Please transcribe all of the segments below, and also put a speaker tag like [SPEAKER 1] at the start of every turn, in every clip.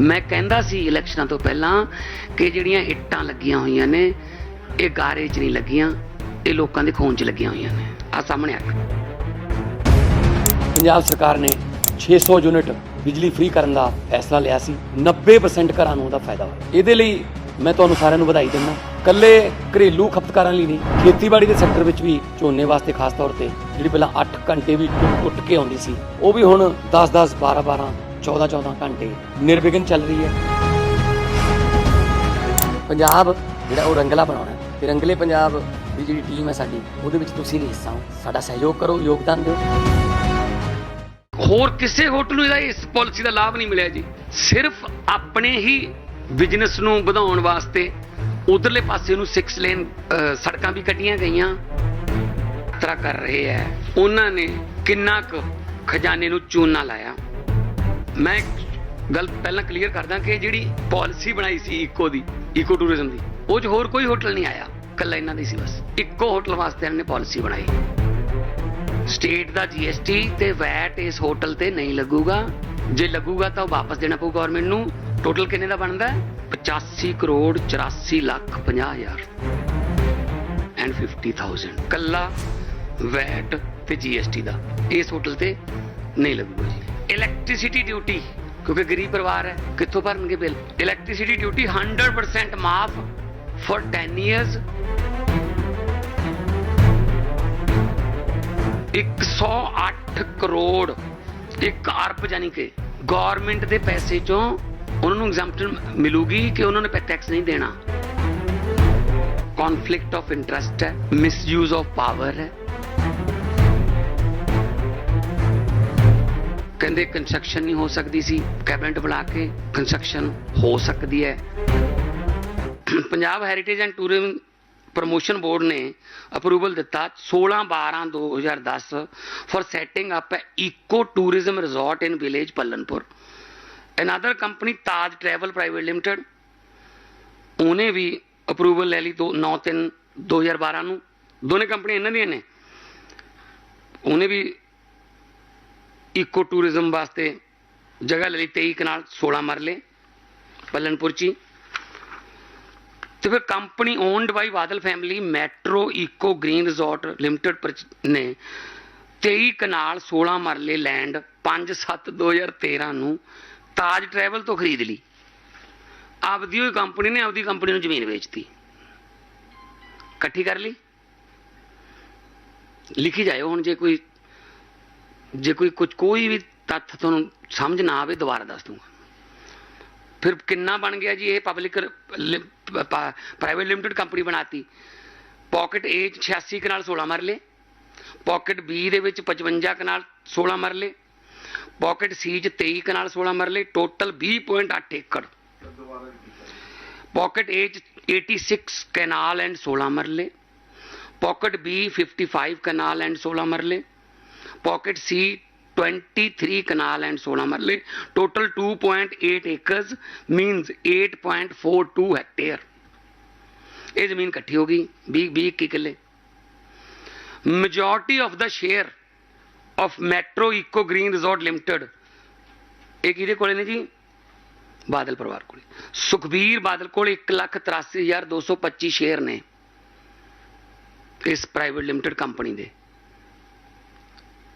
[SPEAKER 1] ਮੈਂ ਕਹਿੰਦਾ ਸੀ ਇਲੈਕਸ਼ਨਾਂ ਤੋਂ ਪਹਿਲਾਂ ਕਿ ਜਿਹੜੀਆਂ ਇੱਟਾਂ ਲੱਗੀਆਂ ਹੋਈਆਂ ਨੇ, ਇਹ ਗਾਰੇ 'ਚ ਨਹੀਂ ਲੱਗੀਆਂ, ਇਹ ਲੋਕਾਂ ਦੇ ਖੂਨ 'ਚ ਲੱਗੀਆਂ ਹੋਈਆਂ ਨੇ। ਆ ਸਾਹਮਣੇ ਆ।
[SPEAKER 2] ਪੰਜਾਬ ਸਰਕਾਰ ਨੇ 600 ਯੂਨਿਟ ਬਿਜਲੀ ਫ੍ਰੀ ਕਰਨ ਦਾ ਫੈਸਲਾ ਲਿਆ ਸੀ। 90% ਘਰਾਂ ਨੂੰ ਉਹਦਾ ਫਾਇਦਾ ਹੋਇਆ। ਇਹਦੇ ਲਈ ਮੈਂ ਤੁਹਾਨੂੰ ਸਾਰਿਆਂ ਨੂੰ ਵਧਾਈ ਦਿੰਦਾ ਕੱਲੇ ਘਰੇਲੂ ਖਪਤਕਾਰਾਂ ਲਈ ਨਹੀਂ, ਖੇਤੀਬਾੜੀ ਦੇ ਸੈਕਟਰ ਵਿੱਚ ਵੀ ਝੋਨੇ ਵਾਸਤੇ ਖਾਸ ਤੌਰ ਤੇ ਜਿਹੜੀ ਪਹਿਲਾਂ 8 ਘੰਟੇ ਵੀ ਟੁੱਟ ਕੇ ਆਉਂਦੀ ਸੀ, ਉਹ ਵੀ ਹੁਣ 10 10 12 12 14 14 ਘੰਟੇ ਨਿਰਵਿਘਨ ਚੱਲ ਰਹੀ ਹੈ। ਪੰਜਾਬ ਜਿਹੜਾ ਉਹ ਰੰਗਲਾ ਬਣਾਉਣਾ ਹੈ ਤੇ ਰੰਗਲੇ ਪੰਜਾਬ ਦੀ ਜਿਹੜੀ ਟੀਮ ਹੈ ਸਾਡੀ, ਉਹਦੇ ਵਿੱਚ ਤੁਸੀਂ ਵੀ ਹਿੱਸਾ ਹੋ। ਸਾਡਾ ਸਹਿਯੋਗ ਕਰੋ, ਯੋਗਦਾਨ ਦਿਓ।
[SPEAKER 1] ਹੋਰ ਕਿਸੇ ਹੋਟਲ ਨੂੰ ਇਹਦਾ ਇਸ ਪਾਲਿਸੀ ਦਾ ਲਾਭ ਨਹੀਂ ਮਿਲਿਆ ਜੀ। ਸਿਰਫ ਆਪਣੇ ਹੀ ਬਿਜ਼ਨਸ ਨੂੰ ਵਧਾਉਣ ਵਾਸਤੇ ਉਧਰਲੇ ਪਾਸੇ ਨੂੰ 6 ਲੇਨ ਸੜਕਾਂ ਵੀ ਕੱਟੀਆਂ ਗਈਆਂ। ਯਾਤਰਾ ਕਰ ਰਹੇ ਹੈ। ਉਹਨਾਂ ਨੇ ਕਿੰਨਾ ਕੁ ਖਜ਼ਾਨੇ ਨੂੰ ਚੂਨਾ ਲਾਇਆ। ਮੈਂ ਇੱਕ ਗੱਲ ਪਹਿਲਾਂ ਕਲੀਅਰ ਕਰਦਾ ਕਿ ਜਿਹੜੀ ਪਾਲਿਸੀ ਬਣਾਈ ਸੀ ਇਕੋ ਦੀ ਇਕੋ ਟੂਰਿਜ਼ਮ ਦੀ, ਉਹ 'ਚ ਹੋਰ ਕੋਈ ਹੋਟਲ ਨਹੀਂ ਆਇਆ ਕੱਲਾ ਇਹਨਾਂ ਦੀ ਸੀ ਬਸ। ਇੱਕੋ ਹੋਟਲ ਵਾਸਤੇ ਇਹਨਾਂ ਨੇ ਪਾਲਿਸੀ ਬਣਾਈ। ਸਟੇਟ ਦਾ ਜੀਐਸਟੀ ਤੇ ਵੈਟ ਇਸ ਹੋਟਲ ਤੇ ਨਹੀਂ ਲੱਗੂਗਾ। ਜੇ ਲੱਗੂਗਾ ਤਾਂ ਉਹ ਵਾਪਸ ਦੇਣਾ ਪਊ ਗਵਰਨਮੈਂਟ ਨੂੰ। ਟੋਟਲ ਕਿੰਨੇ ਦਾ ਬਣਦਾ? ਹੈ 85 ਕਰੋੜ 84 ਲੱਖ 50 ਹਜ਼ਾਰ ਐਂਡ 50000 ਕੱਲਾ ਵੈਟ ਤੇ ਜੀਐਸਟੀ ਦਾ ਇਸ ਹੋਟਲ ਤੇ ਨਹੀਂ ਲੱਗੂਗਾ ਜੀ। ਇਲੈਕਟ੍ਰਿਸਿਟੀ ਡਿਊਟੀ ਕਿਉਂਕਿ ਗਰੀਬ ਪਰਿਵਾਰ ਹੈ ਕਿੱਥੋਂ ਭਰਨਗੇ ਬਿੱਲ ਇਲੈਕਟ੍ਰਿਸਿਟੀ ਡਿਊਟੀ 100% ਮਾਫ ਫॉर 10 ਇਅਰਸ 108 ਕਰੋੜ 1 ਅਰਬ ਯਾਨੀ ਕਿ ਗਵਰਨਮੈਂਟ ਦੇ ਪੈਸੇ ਚੋਂ ਉਹਨਾਂ ਨੂੰ ਐਗਜ਼ੈਂਪਸ਼ਨ ਮਿਲੂਗੀ ਕਿ ਉਹਨਾਂ ਨੇ ਟੈਕਸ ਨਹੀਂ ਦੇਣਾ ਕਨਫਲਿਕਟ ਆਫ ਇੰਟਰਸਟ ਹੈ ਮਿਸਯੂਜ਼ ਆਫ ਪਾਵਰ ਹੈ ਕਹਿੰਦੇ ਕੰਸਟਰਕਸ਼ਨ ਨਹੀਂ ਹੋ ਸਕਦੀ ਸੀ। ਕੈਬਨਿਟ ਬੁਲਾ ਕੇ ਕੰਸਟਰਕਸ਼ਨ ਹੋ ਸਕਦੀ ਹੈ। Punjab heritage and tourism promotion board ਨੇ ਅਪਰੂਵਲ ਦਿੱਤਾ 16 12 2010 for setting up eco tourism resort in village Pallanpur another company Taj travel private limited ਉਹਨੇ ਵੀ ਅਪਰੂਵਲ ਲੈ ਲਈ ਦੋ 9 3 2012 ਨੂੰ। ਦੋਨੇ ਕੰਪਨੀਆਂ ਇਹਨਾਂ ਦੀਆਂ ਨੇ। ਉਹਨੇ ਵੀ ਇਕੋ ਟੂਰਿਜ਼ਮ ਵਾਸਤੇ ਜਗ੍ਹਾ ਲੈ ਲਈ 23 ਕਨਾਲ 16 ਮਰਲੇ, ਪੱਲਨਪੁਰ ਚ ਤੇ ਫਿਰ company owned by Badal family metro eco green resort limited ਨੇ। 23 ਕਨਾਲ 16 ਮਰਲੇ ਲੈਂਡ 5/7 2013 ਨੂੰ ਤਾਜ ਟਰੈਵਲ ਤੋਂ ਖਰੀਦ ਲਈ। ਆਪਦੀ ਹੋਈ ਕੰਪਨੀ ਨੇ ਆਪਦੀ ਕੰਪਨੀ ਨੂੰ ਜ਼ਮੀਨ ਵੇਚਤੀ। ਇਕੱਠੀ ਕਰ ਲਈ। ਲਿਖੀ ਜਾਇਓ ਹੁਣ ਜੇ ਕੋਈ ਜੇ ਕੋਈ ਕੁਝ ਕੋਈ ਵੀ ਤੱਥ ਤੁਹਾਨੂੰ ਸਮਝ ਨਾ ਆਵੇ, ਦੁਬਾਰਾ ਦੱਸ ਦੂੰਗਾ। ਫਿਰ ਕਿੰਨਾ ਬਣ ਗਿਆ ਜੀ ਇਹ ਪਬਲਿਕ ਪ੍ਰਾਈਵੇਟ ਲਿਮਟਿਡ ਕੰਪਨੀ ਬਣਾਤੀ। ਪਾਕਟ A 'ਚ 86 ਕਨਾਲ 16 ਮਰਲੇ ਪਾਕਟ B ਦੇ ਵਿੱਚ 55 ਕਨਾਲ 16 ਮਰਲੇ ਪਾਕਟ C 'ਚ 23 ਕਨਾਲ 16 ਮਰਲੇ ਟੋਟਲ 20.8 ਏਕੜ। ਪਾਕਟ A 'ਚ 86 ਕਨਾਲ ਐਂਡ 16 ਮਰਲੇ ਪਾਕਟ B 55 ਕਨਾਲ ਐਂਡ 16 ਮਰਲੇ ਪਾਕਟ C 23 ਕਨਾਲ ਐਂਡ 16 ਮਰਲੇ ਟੋਟਲ 2.8 ਏਕਰਸ ਮੀਨਸ 8.42 ਹੈਕਟੇਅਰ ਇਹ ਜ਼ਮੀਨ ਇਕੱਠੀ ਹੋ ਗਈ 20 20 21 ਕਿੱਲੇ। Majority of the share of metro eco green resort limited ਇਹ ਕਿਹਦੇ ਕੋਲੇ ਨੇ ਜੀ? ਬਾਦਲ ਪਰਿਵਾਰ ਕੋਲੇ। ਸੁਖਬੀਰ ਬਾਦਲ ਕੋਲ 183225 ਸ਼ੇਅਰ ਨੇ ਇਸ ਪ੍ਰਾਈਵੇਟ ਲਿਮਟਿਡ ਕੰਪਨੀ ਦੇ।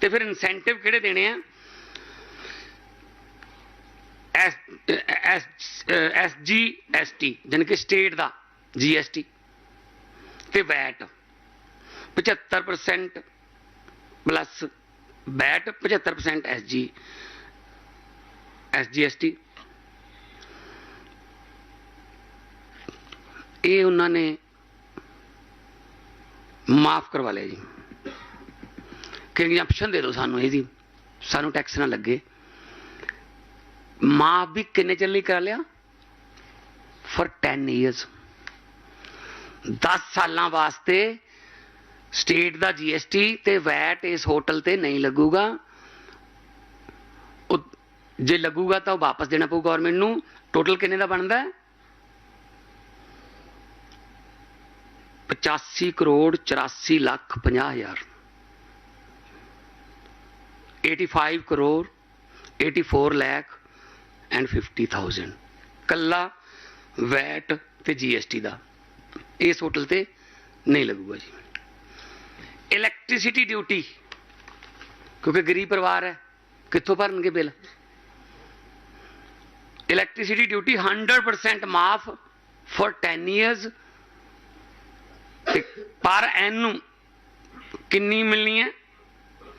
[SPEAKER 1] ਤੇ ਫਿਰ ਇਨਸੈਂਟਿਵ ਕਿਹੜੇ ਦੇਣੇ ਆ? S S S G S T ਜਾਣੀ ਕਿ ਸਟੇਟ ਦਾ ਜੀ ਐਸ ਟੀ ਤੇ VAT 75% plus VAT 75% S G S G S T ਇਹ ਉਹਨਾਂ ਨੇ ਮਾਫ ਕਰਵਾ ਲਿਆ ਜੀ। ਕਿ ਐਗਜ਼ੈਂਪਸ਼ਨ ਦੇ ਦਿਓ ਸਾਨੂੰ ਇਹਦੀ ਸਾਨੂੰ ਟੈਕਸ ਨਾ ਲੱਗੇ। ਮਾਫ ਵੀ ਕਿੰਨੇ ਚਿਰ ਲਈ ਕਰਾ ਲਿਆ? ਫॉर 10 ਇਅਰਸ 10 ਸਾਲਾਂ ਵਾਸਤੇ ਸਟੇਟ ਦਾ ਜੀਐਸਟੀ ਤੇ ਵੈਟ ਇਸ ਹੋਟਲ ਤੇ ਨਹੀਂ ਲੱਗੂਗਾ। ਜੇ ਲੱਗੂਗਾ ਤਾਂ ਉਹ ਵਾਪਸ ਦੇਣਾ ਪਊ ਗਵਰਨਮੈਂਟ ਨੂੰ। ਟੋਟਲ ਕਿੰਨੇ ਦਾ ਬਣਦਾ? ਹੈ 85 ਕਰੋੜ 84 ਲੱਖ 50 ਹਜ਼ਾਰ। 85 ਕਰੋੜ 84 ਲੱਖ ਐਂਡ 50000 ਕੱਲਾ ਵੈਟ ਤੇ ਜੀਐਸਟੀ ਦਾ। ਇਸ ਹੋਟਲ ਤੇ ਨਹੀਂ ਲੱਗੂਗਾ ਜੀ। ਇਲੈਕਟ੍ਰਿਸਿਟੀ ਡਿਊਟੀ ਕਿਉਂਕਿ ਗਰੀਬ ਪਰਿਵਾਰ ਹੈ, ਕਿੱਥੋਂ ਭਰਨਗੇ ਬਿੱਲ? ਇਲੈਕਟ੍ਰਿਸਿਟੀ ਡਿਊਟੀ 100% ਮਾਫ ਫॉर 10 ਇਅਰਸ ਪਰ ਐਨ ਨੂੰ ਕਿੰਨੀ ਮਿਲਣੀ ਹੈ?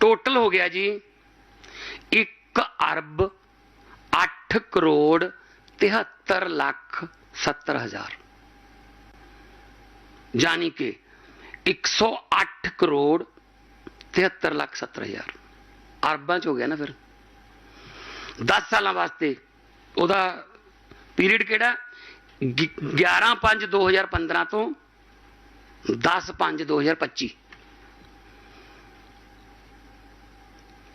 [SPEAKER 1] ਟੋਟਲ ਹੋ ਗਿਆ ਜੀ 1 ਅਰਬ 8 ਕਰੋੜ 73 ਲੱਖ 70 ਹਜ਼ਾਰ। ਯਾਨੀ ਕਿ 108 ਕਰੋੜ 73 ਲੱਖ 70 ਹਜ਼ਾਰ। ਅਰਬਾਂ ਚ ਹੋ ਗਿਆ ਨਾ ਫਿਰ। 10 ਸਾਲਾਂ ਵਾਸਤੇ ਉਹਦਾ ਪੀਰੀਅਡ ਕਿਹੜਾ? 11 5 2015 ਤੋਂ 10 5 2025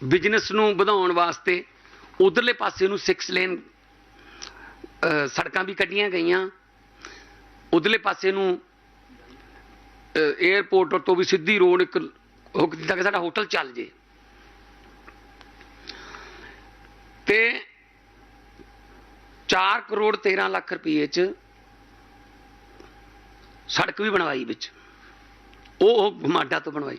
[SPEAKER 1] ਬਿਜ਼ਨਸ ਨੂੰ ਵਧਾਉਣ ਵਾਸਤੇ ਉਧਰਲੇ ਪਾਸੇ ਨੂੰ 6 ਲੇਨ ਸੜਕਾਂ ਵੀ ਕੱਢੀਆਂ ਗਈਆਂ। ਉਧਰਲੇ ਪਾਸੇ ਨੂੰ 에어ਪੋਰਟ ਤੋਂ ਵੀ ਸਿੱਧੀ ਰੋਡ ਇੱਕ ਹੁੱਕ ਦਿੱਤਾ ਕਿ ਸਾਡਾ ਹੋਟਲ ਚੱਲ ਜੇ। ਤੇ 4 ਕਰੋੜ 13 ਲੱਖ ਰੁਪਏ ਚ ਸੜਕ ਵੀ ਬਣਵਾਈ ਵਿੱਚ। ਉਹ ਉਹ ਮਾਡਾ ਤੋਂ ਬਣਵਾਈ।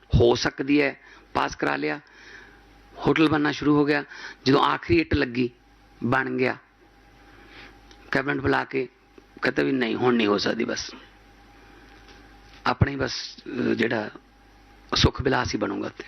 [SPEAKER 1] ਹੋ ਸਕਦੀ ਹੈ। ਪਾਸ ਕਰਾ ਲਿਆ। ਹੋਟਲ ਬਣਨਾ ਸ਼ੁਰੂ ਹੋ ਗਿਆ। ਜਦੋਂ ਆਖਰੀ ਇੱਟ ਲੱਗੀ, ਬਣ ਗਿਆ। ਕੈਬਨਿਟ ਬੁਲਾ ਕੇ ਕਹਿੰਦਾ ਵੀ ਨਹੀਂ, ਹੁਣ ਨਹੀਂ ਹੋ ਸਕਦੀ ਬਸ। ਆਪਣੇ ਬਸ ਜਿਹੜਾ ਸੁਖ ਬਿਲਾਸ ਹੀ ਬਣੂਗਾ ਉੱਥੇ।